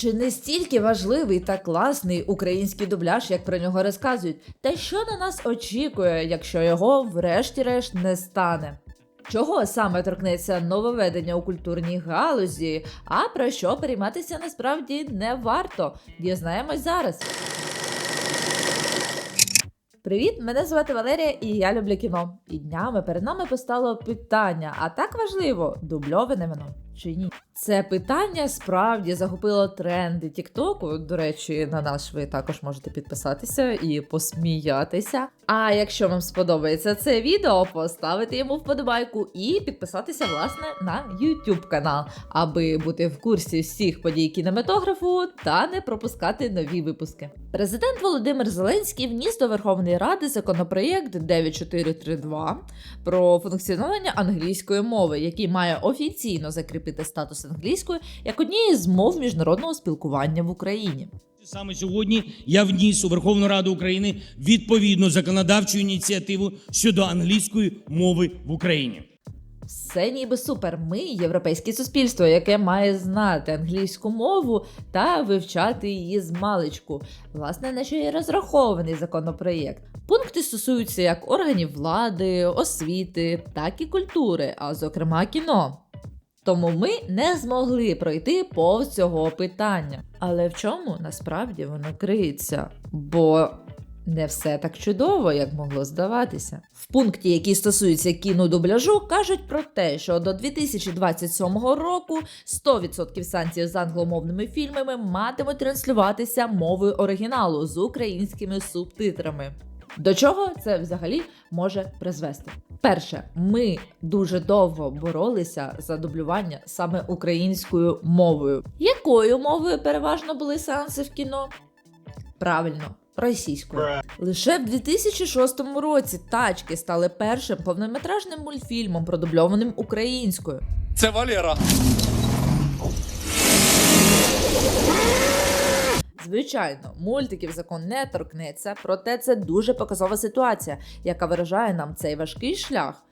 Чи не стільки важливий та класний український дубляж, як про нього розказують? Та що на нас очікує, якщо його врешті-решт не стане? Чого саме торкнеться нововведення у культурній галузі, а про що перейматися насправді не варто? Дізнаємось зараз. Привіт, мене звати Валерія, і я люблю кіно. І днями перед нами постало питання: а так важливо, дубльоване воно чи ні? Це питання справді захопило тренди Тіктоку. До речі, на наш ви також можете підписатися і посміятися. А якщо вам сподобається це відео, поставити йому вподобайку і підписатися власне на YouTube канал, аби бути в курсі всіх подій кінематографу та не пропускати нові випуски. Президент Володимир Зеленський вніс до Верховної Ради законопроєкт 9432 про функціонування англійської мови, який має офіційно закріпити статус англійської як однієї з мов міжнародного спілкування в Україні. Саме сьогодні я вніс у Верховну Раду України відповідну законодавчу ініціативу щодо англійської мови в Україні. Все ніби супер. Ми європейське суспільство, яке має знати англійську мову та вивчати її з маличку. Власне, на що є розрахований законопроєкт. Пункти стосуються як органів влади, освіти, так і культури, а зокрема кіно. Тому ми не змогли пройти повз цього питання. Але в чому насправді воно криється? Бо не все так чудово, як могло здаватися. В пункті, який стосується кінодубляжу, кажуть про те, що до 2027 року 100% санкцій з англомовними фільмами матимуть транслюватися мовою оригіналу з українськими субтитрами. До чого це взагалі може призвести? Перше, ми дуже довго боролися за дублювання саме українською мовою. Якою мовою переважно були сеанси в кіно? Правильно, російською. Лише в 2006 році тачки стали першим повнометражним мультфільмом, продубльованим українською. Це Валера. Звичайно, мультиків закон не торкнеться, проте це дуже показова ситуація, яка виражає нам цей важкий шлях.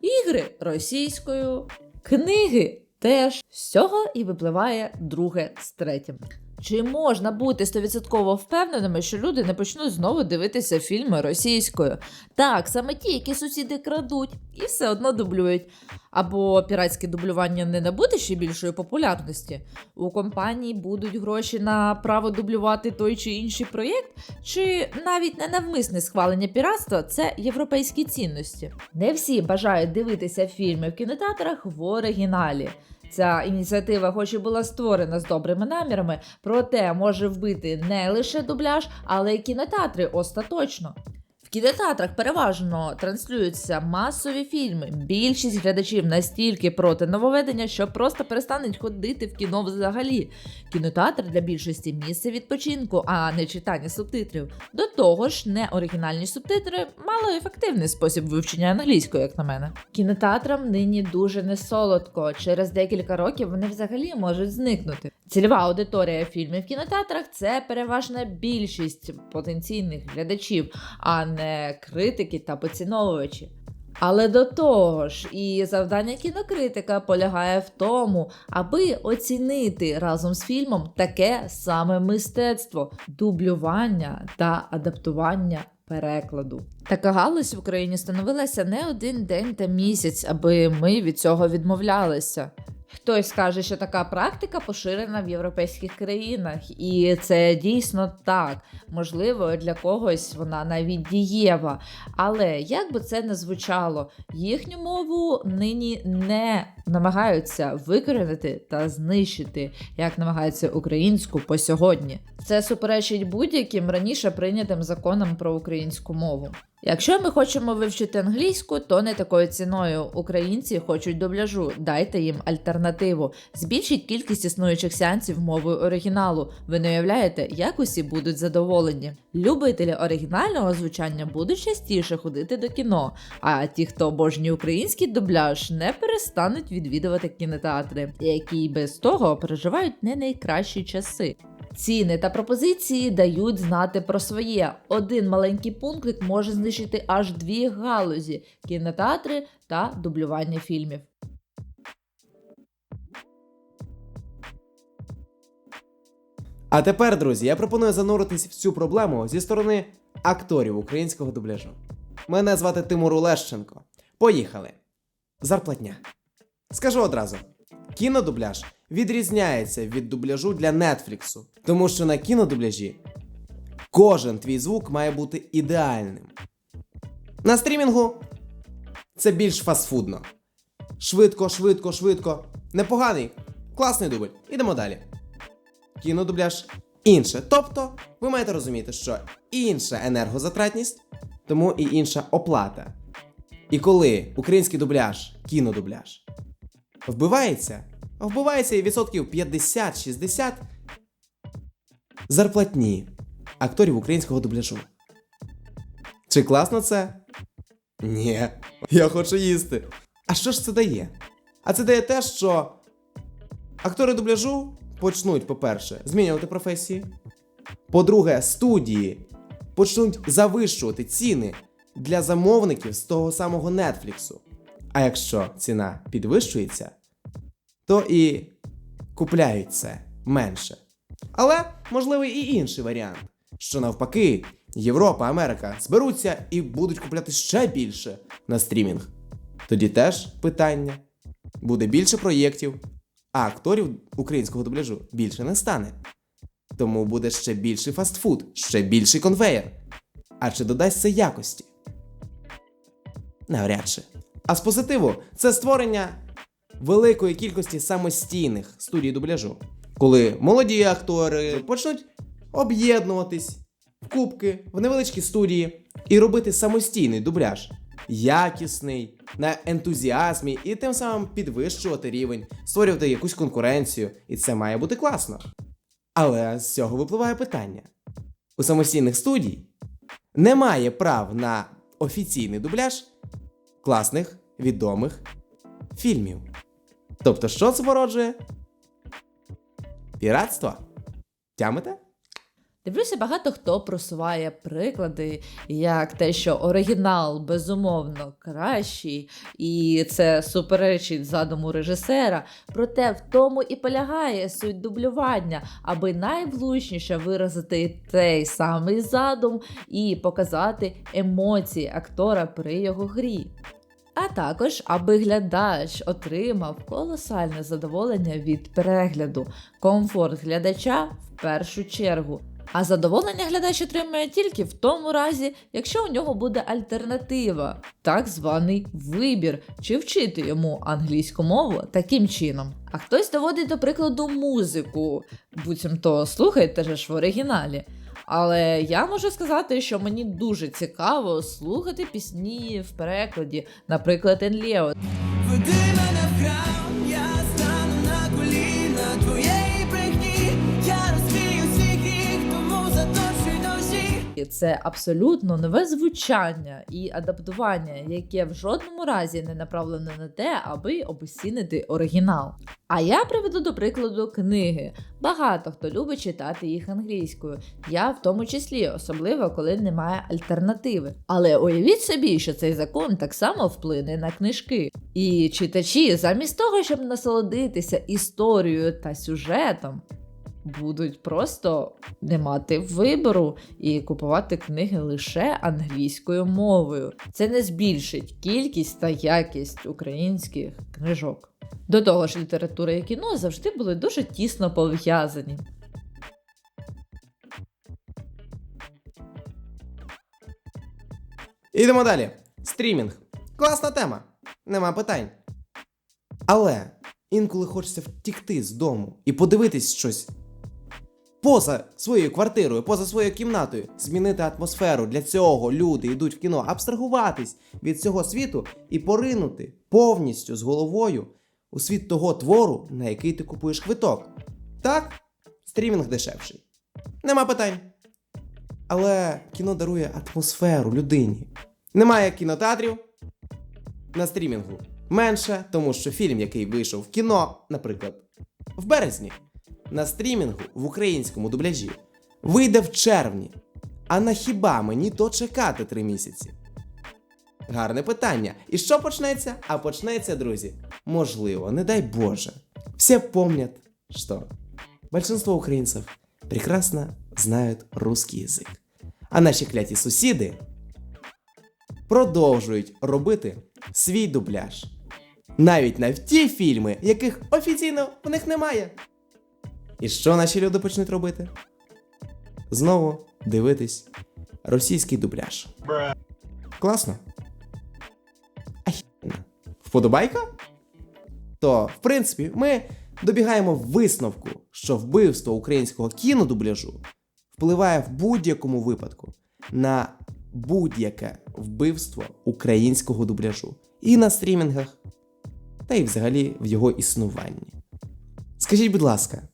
Ігри російською, книги теж з цього і випливає друге з третім. Чи можна бути стовідсотково впевненими, що люди не почнуть знову дивитися фільми російською? Так, саме ті, які сусіди крадуть і все одно дублюють. Або піратське дублювання не набуде ще більшої популярності. У компанії будуть гроші на право дублювати той чи інший проєкт, чи навіть ненавмисне схвалення піратства це європейські цінності. Не всі бажають дивитися фільми в кінотеатрах в оригіналі. Ця ініціатива, хоч і була створена з добрими намірами, проте може вбити не лише дубляж, але й кінотеатри остаточно. В кінотеатрах переважно транслюються масові фільми. Більшість глядачів настільки проти нововведення, що просто перестануть ходити в кіно взагалі. Кінотеатр для більшості місце відпочинку, а не читання субтитрів. До того ж, неоригінальні субтитри малоефективний спосіб вивчення англійської, як на мене. Кінотеатрам нині дуже несолодко. Через декілька років вони взагалі можуть зникнути. Цільова аудиторія фільмів в кінотеатрах це переважна більшість потенційних глядачів, а не критики та поціновувачі. Але до того ж, і завдання кінокритика полягає в тому, аби оцінити разом з фільмом таке саме мистецтво дублювання та адаптування перекладу. Така галузь в Україні становилася не один день та місяць, аби ми від цього відмовлялися. Хтось скаже, що така практика поширена в європейських країнах, і це дійсно так. Можливо, для когось вона навіть дієва. Але як би це не звучало, їхню мову нині не намагаються викоренити та знищити, як намагаються українську по сьогодні. Це суперечить будь-яким раніше прийнятим законам про українську мову. Якщо ми хочемо вивчити англійську, то не такою ціною. Українці хочуть дубляжу, дайте їм альтернативу. Збільшіть кількість існуючих сеансів мовою оригіналу. Ви не уявляєте, як усі будуть задоволені. Любителі оригінального звучання будуть частіше ходити до кіно. А ті, хто обожнює український дубляж, не перестануть відвідувати кінотеатри, які без того переживають не найкращі часи. Ціни та пропозиції дають знати про своє. Один маленький пунктик може знищити аж дві галузі кінотеатри та дублювання фільмів. А тепер, друзі, я пропоную зануритись в цю проблему зі сторони акторів українського дубляжу. Мене звати Тимур Олещенко. Поїхали. Зарплатня. Скажу одразу: кінодубляж відрізняється від дубляжу для Нетфліксу, тому що на кінодубляжі кожен твій звук має бути ідеальним. На стрімінгу це більш фастфудно. Швидко, швидко, швидко. Непоганий, класний дубль. Ідемо далі. Кінодубляж інше. Тобто, ви маєте розуміти, що інша енергозатратність, тому і інша оплата. І коли український дубляж, кінодубляж, вбивається, вбивається і відсотків 50-60 зарплатні акторів українського дубляжу. Чи класно це? Ні, я хочу їсти. А що ж це дає? А це дає те, що актори дубляжу почнуть, по-перше, змінювати професії. По-друге, студії почнуть завищувати ціни для замовників з того самого Нетфліксу. А якщо ціна підвищується, то і купляють це менше. Але можливий і інший варіант, що навпаки, Європа, Америка зберуться і будуть купляти ще більше на стрімінг. Тоді теж питання: буде більше проєктів, а акторів українського дубляжу більше не стане. Тому буде ще більший фастфуд, ще більший конвеєр. А чи додасть це якості? Навряд чи. А з позитиву це створення великої кількості самостійних студій дубляжу, коли молоді актори почнуть об'єднуватись в кубки, в невеличкі студії і робити самостійний дубляж. Якісний, на ентузіазмі і тим самим підвищувати рівень, створювати якусь конкуренцію, і це має бути класно. Але з цього випливає питання: у самостійних студій немає прав на офіційний дубляж класних відомих фільмів. Тобто, що це породжує? Піратство? Тямите? Дивлюся, багато хто просуває приклади, як те, що оригінал безумовно кращий, і це суперечить задуму режисера. Проте в тому і полягає суть дублювання, аби найвлучніше виразити той самий задум і показати емоції актора при його грі. А також, аби глядач отримав колосальне задоволення від перегляду, комфорт глядача в першу чергу. А задоволення глядач отримує тільки в тому разі, якщо у нього буде альтернатива, так званий вибір, чи вчити йому англійську мову таким чином. А хтось доводить до прикладу музику, буцімто слухайте ж в оригіналі. Але я можу сказати, що мені дуже цікаво слухати пісні в перекладі, наприклад, Енліо. Веди мене дощі. Це абсолютно нове звучання і адаптування, яке в жодному разі не направлене на те, аби обесцінити оригінал. А я приведу до прикладу книги. Багато хто любить читати їх англійською, я в тому числі, особливо коли немає альтернативи. Але уявіть собі, що цей закон так само вплине на книжки. І читачі, замість того, щоб насолодитися історією та сюжетом, будуть просто не мати вибору і купувати книги лише англійською мовою. Це не збільшить кількість та якість українських книжок. До того ж, література і кіно завжди були дуже тісно пов'язані. Ідемо далі. Стрімінг. Класна тема. Нема питань. Але інколи хочеться втікти з дому і подивитись щось поза своєю квартирою, поза своєю кімнатою, змінити атмосферу. Для цього люди йдуть в кіно, абстрагуватись від цього світу і поринути повністю з головою у світ того твору, на який ти купуєш квиток. Так, стрімінг дешевший. Нема питань. Але кіно дарує атмосферу людині. Немає кінотеатрів на стрімінгу. Менше, тому що фільм, який вийшов в кіно, наприклад, в березні, на стрімінгу в українському дубляжі, вийде в червні. А на хіба мені то чекати три місяці? Гарне питання. І що почнеться? А почнеться, друзі, можливо, не дай Боже. Все помнят, что большинство украинцев прекрасно знают русский язик. А наші кляті сусіди продовжують робити свій дубляж. Навіть на ті фільми, яких офіційно в них немає. І що наші люди почнуть робити? Знову дивитись російський дубляж. Класно. Ахіно. Вподобайка? То, в принципі, ми добігаємо висновку, що вбивство українського кінодубляжу впливає в будь-якому випадку на будь-яке вбивство українського дубляжу і на стрімінгах, та й взагалі в його існуванні. Скажіть, будь ласка,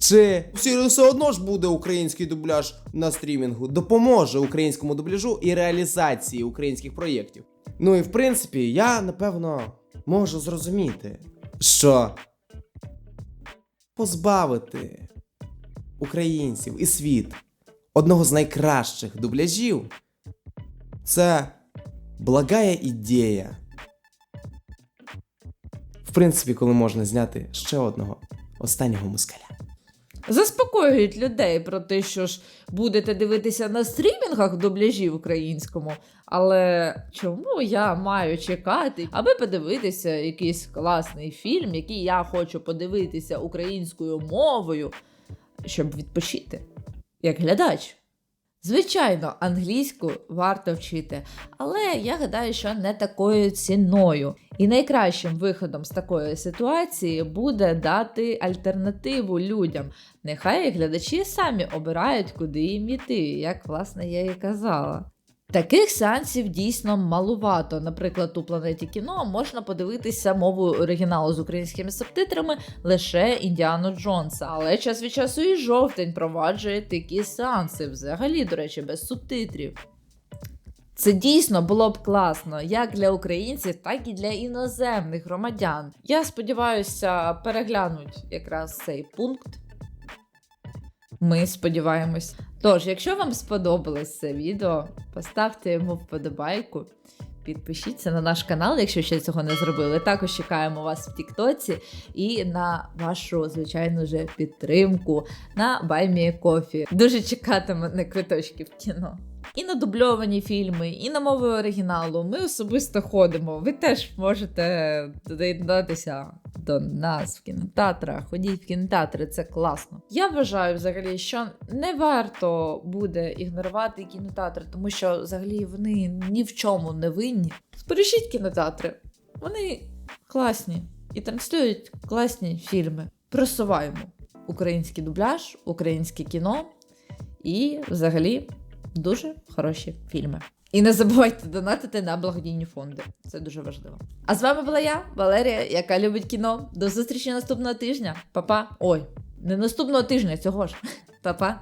чи все одно ж буде український дубляж на стрімінгу, допоможе українському дубляжу і реалізації українських проєктів? Ну і в принципі, я напевно можу зрозуміти, що позбавити українців і світ одного з найкращих дубляжів це благая ідея. В принципі, коли можна зняти ще одного останнього москаля. Заспокоюють людей про те, що ж будете дивитися на стрімінгах в дубляжі українському. Але чому я маю чекати, аби подивитися якийсь класний фільм, який я хочу подивитися українською мовою, щоб відпочити, як глядач? Звичайно, англійську варто вчити, але я гадаю, що не такою ціною. І найкращим виходом з такої ситуації буде дати альтернативу людям. Нехай глядачі самі обирають, куди їм іти, як власне я і казала. Таких сеансів дійсно малувато. Наприклад, у планеті кіно можна подивитися мову оригіналу з українськими субтитрами лише Індіану Джонса. Але час від часу і жовтень проваджує такі сеанси, взагалі, до речі, без субтитрів. Це дійсно було б класно як для українців, так і для іноземних громадян. Я сподіваюся, переглянуть якраз цей пункт. Ми сподіваємось. Тож, якщо вам сподобалось це відео, поставте йому вподобайку. Підпишіться на наш канал, якщо ще цього не зробили. Також чекаємо вас в Тіктоці і на вашу, звичайно же, підтримку на Баймі Кофі. Дуже чекатиме на квиточки в кіно. І на дубльовані фільми, і на мови оригіналу. Ми особисто ходимо. Ви теж можете доєднатися до нас в кінотеатрах. Ходіть в кінотеатри, це класно. Я вважаю взагалі, що не варто буде ігнорувати кінотеатри, тому що взагалі вони ні в чому не винні. Спережіть кінотеатри, вони класні і транслюють класні фільми. Просуваємо український дубляж, українське кіно і взагалі дуже хороші фільми. І не забувайте донатити на благодійні фонди. Це дуже важливо. А з вами була я, Валерія, яка любить кіно. До зустрічі наступного тижня. Па-па. Ой, не наступного тижня, цього ж. Па-па.